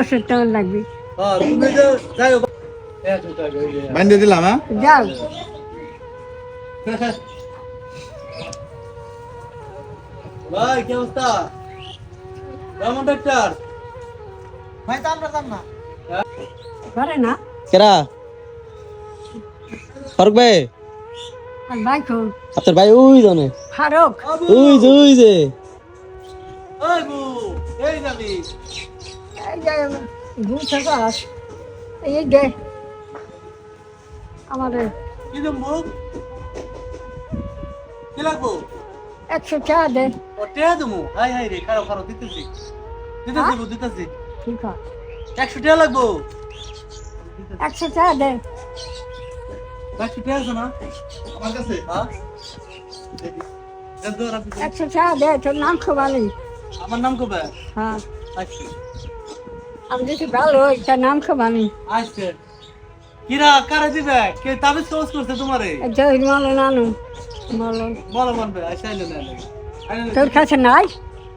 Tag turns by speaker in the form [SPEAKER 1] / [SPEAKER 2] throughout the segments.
[SPEAKER 1] ওষুধ লাগবে
[SPEAKER 2] হ্যাঁ তুমি হোক। একশো টাকা ওই যে।
[SPEAKER 3] দিলাম হ্যাঁ?
[SPEAKER 1] যাও।
[SPEAKER 2] ভাই কি অবস্থা? কেমন ডাক্তার?
[SPEAKER 4] ভাই তো আমরা না।
[SPEAKER 1] করে না।
[SPEAKER 5] কেরা? ফারুক ভাই?
[SPEAKER 1] আর ভাই খুব
[SPEAKER 5] আপনার ভাই ওই জানে।
[SPEAKER 1] ফারুক।
[SPEAKER 5] ওই যে ওই যে।
[SPEAKER 2] ওই বু এই
[SPEAKER 1] এই যে ঘুম থেকে আস। এই আমাদের
[SPEAKER 2] কি কি লাগবো?
[SPEAKER 1] একশো টাকা দে।
[SPEAKER 2] ও টেয়া দেবো? হাই হাই রে খারাপ খারাপ দিতেছি। দিতেছি বু দিতেছি।
[SPEAKER 1] ঠিক আছে।
[SPEAKER 2] একশো টাকা লাগবো?
[SPEAKER 1] একশো টাকা দে।
[SPEAKER 2] একশো টাকা আছে না?
[SPEAKER 3] আমার কাছে
[SPEAKER 2] হ্যাঁ।
[SPEAKER 1] একশো টাকা দে তোর নাম খোবালি
[SPEAKER 2] আমার নাম কবে
[SPEAKER 1] হ্যাঁ।
[SPEAKER 2] আচ্ছা
[SPEAKER 1] আমি যদি ভালো তার নাম খোবালি
[SPEAKER 2] আচ্ছা। কিরা কারে দিবে? কে তাবিজ কবজ করছে তোমারে?
[SPEAKER 1] এটা ওই মালো নানু। মালো
[SPEAKER 2] বলো মানবে আইলে না
[SPEAKER 1] তোর কাছে নাই?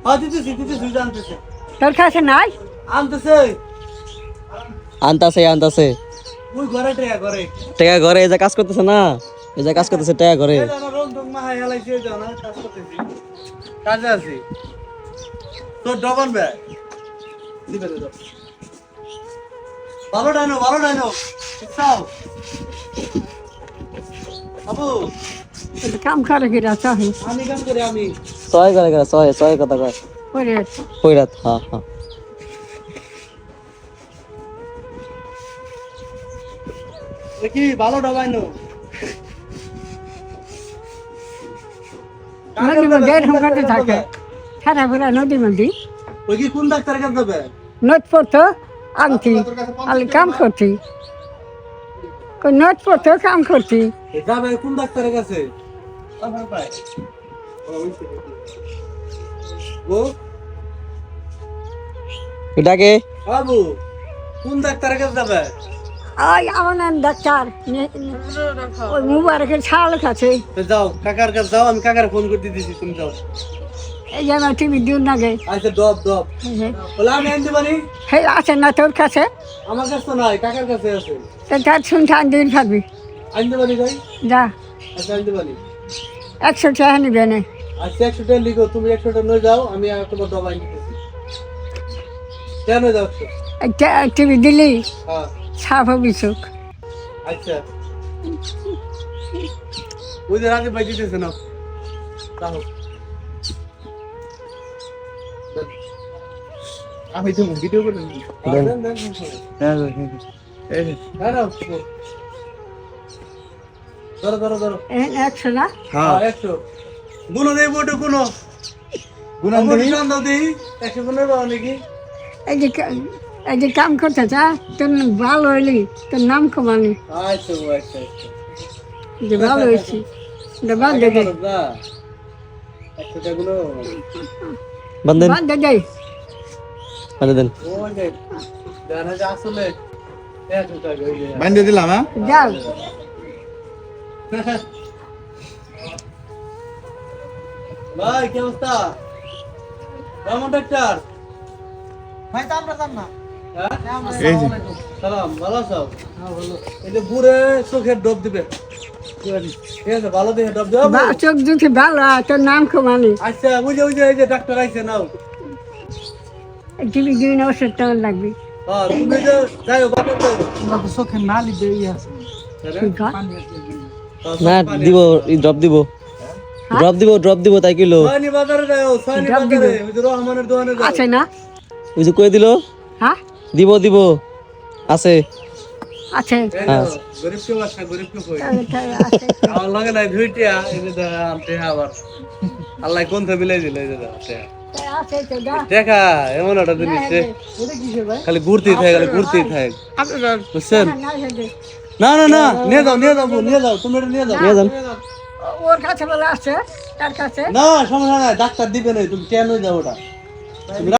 [SPEAKER 2] হ্যাঁ দিতেছি দিতেছি জানতেছে
[SPEAKER 1] তোর কাছে নাই?
[SPEAKER 2] আনতেছে।
[SPEAKER 5] আনতাছে আনতাছে।
[SPEAKER 2] ওই ঘরে টেয়া ঘরে।
[SPEAKER 5] টেকা ঘরে এই যে কাজ করতেছে না? এই যে কাজ করতেছে টেকা ঘরে।
[SPEAKER 2] রং টং মাহাই হেলাইছে এই জানো কাজ করতেছি। কাজে আছি। তোর ডবল বে দিবে দাও। ভালো ডাইনো ভালো ডাইনো। চাও। আবু
[SPEAKER 1] কাম করে কিরা চাহি?
[SPEAKER 2] আমি কাম করি আমি।
[SPEAKER 5] ছয় করে করে ছয় ছয় কথা কয়।
[SPEAKER 1] করে
[SPEAKER 5] কই হ্যাঁ হ্যাঁ
[SPEAKER 2] দেখি ভালো ডাবাইনো
[SPEAKER 1] নদীর মধ্যে এরকম থাকে? সারা বেলা নদীর মধ্যে।
[SPEAKER 2] ওই কি কোন ডাক্তার কাছে যাবে?
[SPEAKER 1] নদ পড়তো আনতি আমি কাম করছি কই নদ পড়তো কাম করছি
[SPEAKER 2] যাবে কোন ডাক্তারের কাছে? ও
[SPEAKER 5] এটাকে
[SPEAKER 2] বাবু কোন ডাক্তারের কাছে যাবে?
[SPEAKER 1] ওই আমার ডাক্তার। ওই মুবারকের ছাল কাছে
[SPEAKER 2] যাও কাকার কাছে যাও আমি কাকার ফোন করে দিতেছি তুমি যাও।
[SPEAKER 1] এই যে আমার টিভি দিন লাগে
[SPEAKER 2] আচ্ছা ডব ডব বলে আমি আনতে পারি?
[SPEAKER 1] আছে না তোর কাছে?
[SPEAKER 2] আমার কাছে নাই কাকার কাছে আছে।
[SPEAKER 1] তো তার শুনতে পারবি
[SPEAKER 2] আনতে পারি ভাই?
[SPEAKER 1] যা।
[SPEAKER 2] আচ্ছা আনতে পারি।
[SPEAKER 1] একশো টাকা নিবে না।
[SPEAKER 2] আচ্ছা একশো টাকা লিখো তুমি একশো টাকা নিয়ে যাও আমি তোমার ডব আনি দিতেছি কেন যাচ্ছ
[SPEAKER 1] টিভি দিলি? সাপ হবি চোখ
[SPEAKER 2] আচ্ছা। ওই যে রাতে বাই দিতেছে না। তাহো
[SPEAKER 3] আমি তো ভিডিও করে
[SPEAKER 2] হ্যাঁ ধরো ধরো ধরো।
[SPEAKER 1] একশো না?
[SPEAKER 2] হ্যাঁ। একশো। গুনো দেই বটে গুনো
[SPEAKER 3] গুনান দেহি
[SPEAKER 2] গুনো দিই একশো গুনো পাও নাকি?
[SPEAKER 1] এই যে এই যে কাম করতে চা তোর ভালো হইলি তোর নাম কমানি
[SPEAKER 2] আচ্ছা আচ্ছা আচ্ছা।
[SPEAKER 1] যে ভালো হয়েছি যে বাদ দে দে।
[SPEAKER 2] যা। একশো টাকা গুলো
[SPEAKER 5] বান্ধেন
[SPEAKER 1] দে দে
[SPEAKER 5] বান্ধে দেন
[SPEAKER 3] বাইন্দে দিলাম হ্যাঁ
[SPEAKER 1] যাও
[SPEAKER 2] ভাই কি অবস্থা কেমন ডাক্তার
[SPEAKER 4] ভাই তো আমরা না
[SPEAKER 2] হ্যাঁ সালাম ভালো আছো এই যে বুড়ে চোখের ডব দিবে দেখে
[SPEAKER 1] চোখ দুটি ভালো তোর নাম কমানি
[SPEAKER 2] আচ্ছা বুঝে বুঝে এই যে ডাক্তার আইছে নাও।
[SPEAKER 1] টিভি দিন ওষুধ তেমন লাগবে।
[SPEAKER 2] হ্যাঁ তুমি যে যাই হোক বাপের তো
[SPEAKER 4] আমার তো চোখে নালি দিয়ে আছে।
[SPEAKER 5] না দিব ড্রপ দিব। ড্রপ ড্রপ তাই কিলো
[SPEAKER 1] আছে না?
[SPEAKER 5] ওই যে কই দিল?
[SPEAKER 1] হ্যাঁ?
[SPEAKER 5] দিব দিব। আছে।
[SPEAKER 1] আছে।
[SPEAKER 2] এই যে, গরিব কেউ আসে গরিব কেউ কই?
[SPEAKER 1] আছে।
[SPEAKER 2] আমার লগে নাই দুইটা এই যে দা, আমতে আবার। আল্লাহ কোন থেকে বিলাই দিল এই যে দা, আমতে।
[SPEAKER 1] আছে তো দা।
[SPEAKER 2] দেখা এমন একটা জিনিস যে
[SPEAKER 1] এটা কিসে ভাই?
[SPEAKER 2] খালি ঘুরতেই থাকে খালি ঘুরতেই থাকে। বুঝছেন?
[SPEAKER 1] না
[SPEAKER 2] না না না নিয়ে যাও নিয়ে যাও নিয়ে যাও তুমি নিয়ে যাও।
[SPEAKER 5] নিয়ে যান।
[SPEAKER 1] ওর কাছে বলে আছে তার কাছে।
[SPEAKER 2] না সমস্যা নাই ডাক্তার দিবে না তুমি কেন যাও ওটা? তুমি